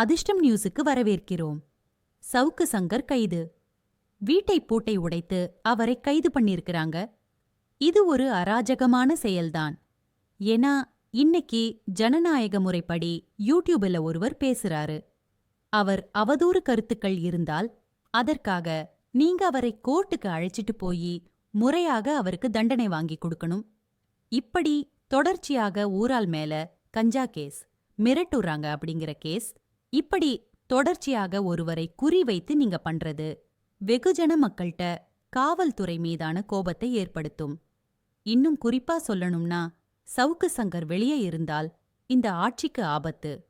அதிர்ஷ்டம் நியூஸுக்கு வரவேற்கிறோம். சவுக்கு சங்கர் கைது. வீட்டை பூட்டை உடைத்து அவரை கைது பண்ணியிருக்கிறாங்க. இது ஒரு அராஜகமான செயல்தான். ஏன்னா இன்னைக்கு ஜனநாயக முறைப்படி யூடியூபில் ஒருவர் பேசுறாரு. அவர் அவதூறு கருத்துக்கள் இருந்தால் அதற்காக நீங்க அவரை கோர்ட்டுக்கு அழைச்சிட்டு போய் முறையாக அவருக்கு தண்டனை வாங்கி கொடுக்கணும். இப்படி தொடர்ச்சியாக ஊரால் மேல கஞ்சா கேஸ் மிரட்டுறாங்க அப்படிங்கிற கேஸ் இப்படி தொடர்ச்சியாக ஒருவரை குறிவைத்து நீங்க பண்றது வெகுஜன மக்கள்கிட்ட காவல்துறை மீதான கோபத்தை ஏற்படுத்தும். இன்னும் குறிப்பா சொல்லணும்னா சவுக்கு சங்கர் வெளியே இருந்தால் இந்த ஆட்சிக்கு ஆபத்து.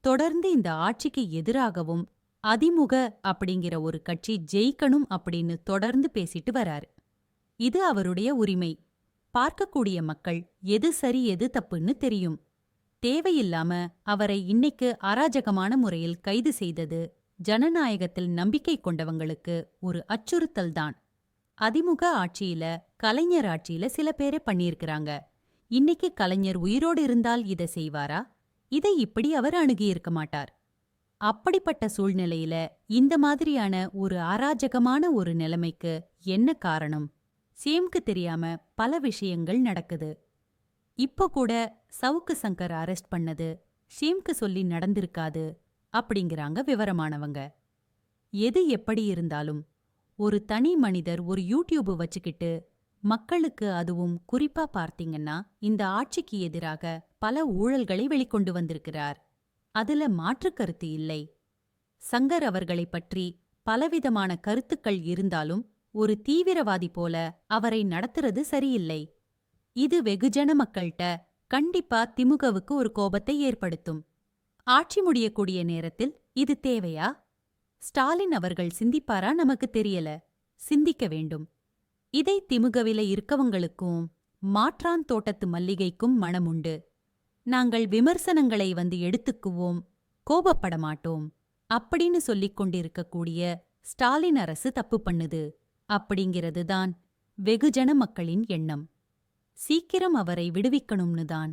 தொடர்ந்து இந்த ஆட்சிக்கு எதிராகவும் அதிமுக அப்படிங்கிற ஒரு கட்சி ஜெயிக்கணும் அப்படின்னு தொடர்ந்து பேசிட்டு வரார். இது அவருடைய உரிமை. பார்க்கக்கூடிய மக்கள் எது சரி எது தப்புன்னு தெரியும். தேவையில்லாம அவரை இன்னைக்கு அராஜகமான முறையில் கைது செய்தது ஜனநாயகத்தில் நம்பிக்கை கொண்டவங்களுக்கு ஒரு அச்சுறுத்தல் தான். அதிமுக ஆட்சியில கலைஞர் ஆட்சியில சில பேரே பண்ணியிருக்கிறாங்க. இன்னைக்கு கலைஞர் உயிரோடு இருந்தால் இதை செய்வாரா? இதை இப்படி அவர் அணுகியிருக்க மாட்டார். அப்படிப்பட்ட சூழ்நிலையில இந்த மாதிரியான ஒரு அராஜகமான ஒரு நிலைமைக்கு என்ன காரணம்? சேம்க்கு தெரியாம பல விஷயங்கள் நடக்குது. இப்போ கூட சவுக்கு சங்கர் அரெஸ்ட் பண்ணது ஷீம்க்கு சொல்லி நடந்திருக்காது அப்படிங்கிறாங்க விவரமானவங்க. எது எப்படி இருந்தாலும் ஒரு தனி மனிதர் ஒரு யூடியூப் வச்சுக்கிட்டு மக்களுக்கு அதுவும் குறிப்பா பார்த்தீங்கன்னா இந்த ஆட்சிக்கு எதிராக பல ஊழல்களை வெளிக்கொண்டு வந்திருக்கிறார். அதுல மாற்றுக் கருத்து இல்லை. சங்கர் அவர்களைப் பற்றி பலவிதமான கருத்துக்கள் இருந்தாலும் ஒரு தீவிரவாதி போல அவரை நடத்துறது சரியில்லை. இது வெகுஜன மக்கள்கிட்ட கண்டிப்பா திமுகவுக்கு ஒரு கோபத்தை ஏற்படுத்தும். ஆட்சி முடியக்கூடிய நேரத்தில் இது தேவையா? ஸ்டாலின் அவர்கள் சிந்திப்பாரா நமக்கு தெரியல. சிந்திக்க வேண்டும். இதை திமுகவில இருக்கவங்களுக்கும் மாற்றான் தோட்டத்து மல்லிகைக்கும் மனமுண்டு. நாங்கள் விமர்சனங்களை வந்து எடுத்துக்குவோம் கோபப்பட மாட்டோம். அப்படின்னு சொல்லிக் கொண்டிருக்கக்கூடிய ஸ்டாலின் அரசு தப்பு பண்ணுது. அப்படிங்கிறதுதான் வெகுஜன மக்களின் எண்ணம். சீக்கிரம் அவரை விடுவிக்கணும்னு தான்